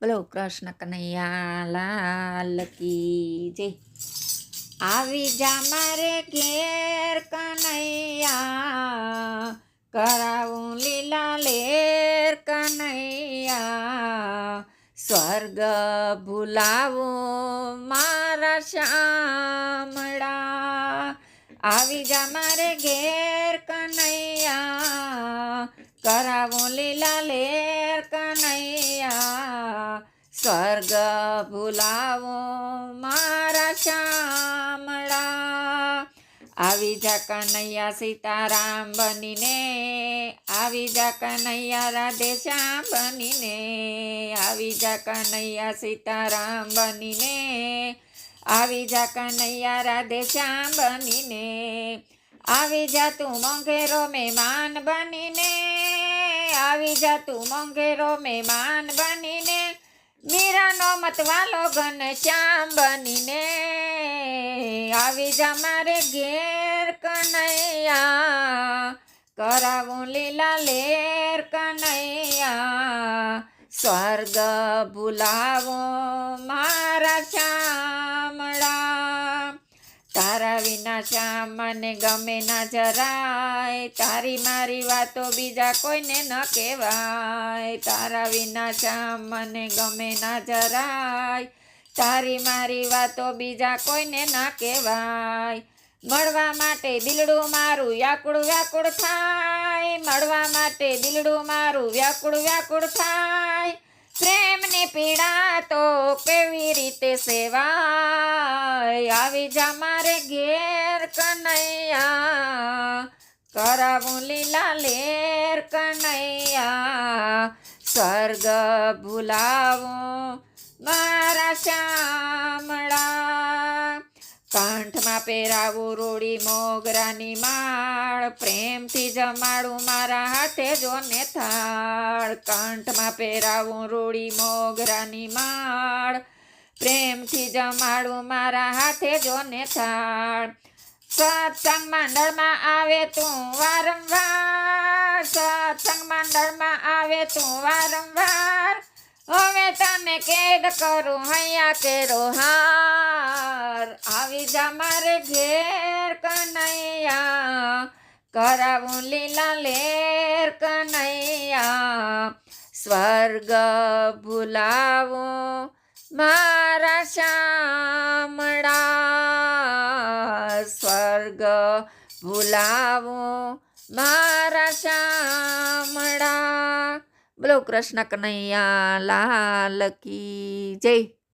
બોલો, કૃષ્ણ કનૈયા, લાલ કી જય. આવી જા મારે ઘેર કનૈયા, કરાવું લીલા લેર કનૈયા. સ્વર્ગ ભૂલાવું મારા શામળા. આવી જા મારે ઘેર કનૈયા, કરાવું લીલા લેર સ્વર્ગ ભૂલાવો મારા શામળા. આવી જા કનૈયા સીતારામ બનીને, આવી જા કનૈયા રાધે શ્યામ બનીને, આવી જા કનૈયા સીતારામ બનીને, આવી જા કનૈયા રાધે શ્યામ બનીને, આવી જા તું મોંઘેરો મહેમાન બનીને, આવી જા તું મોંઘેરો મહેમાન બનીને મીરાનો મતવાલો ઘન શ્યામ બનીને આવી જા મારે ઘેર કનૈયા. કરાવું લીલા લેર કનૈયા. સ્વર્ગ ભૂલાવો મારા શામળા તારા વિના શ્યામ ગમે ના જરાય. તારી મારી વાતો બીજા કોઈને ન કહેવાય. તારા વિના શ્યામ ગમે ના જરાય. તારી મારી વાતો બીજા કોઈને ના કહેવાય. મળવા માટે દિલડું મારું વ્યાકુળ વ્યાકુળ થાય. મળવા માટે દિલડું મારું વ્યાકુળ વ્યાકુળ થાય. પ્રેમની પીડા તો કેવી રીતે સેવાય? આવી જા મારે ઘેર કનૈયા. કરાવું લીલા લેર કનૈયા. સ્વર્ગ ભૂલાવું મારા શામળા કંઠમાં પહેરાવું રોડી મોગરાની માળ. પ્રેમથી જમાડું મારા હાથે જોને થાળ. કંઠમાં પહેરાવું રોડી મોગરાની માળ. પ્રેમથી જમાડું મારા હાથે જોને થાળ. સત્સંગ મંડળમાં આવે તું વારંવાર. સત્સંગ મંડળમાં આવે તું વારંવાર. હવે તને કેદ કરું હૈયા કેરો હાર. આવી જા મારે ઘેર કનૈયા. કરાવું લીલા લેર કનૈયા. સ્વર્ગ ભૂલાવો મારા શામળા. સ્વર્ગ ભૂલાવો મારા શામળા. બોલો કૃષ્ણ કનૈયા, લાલ કી જય.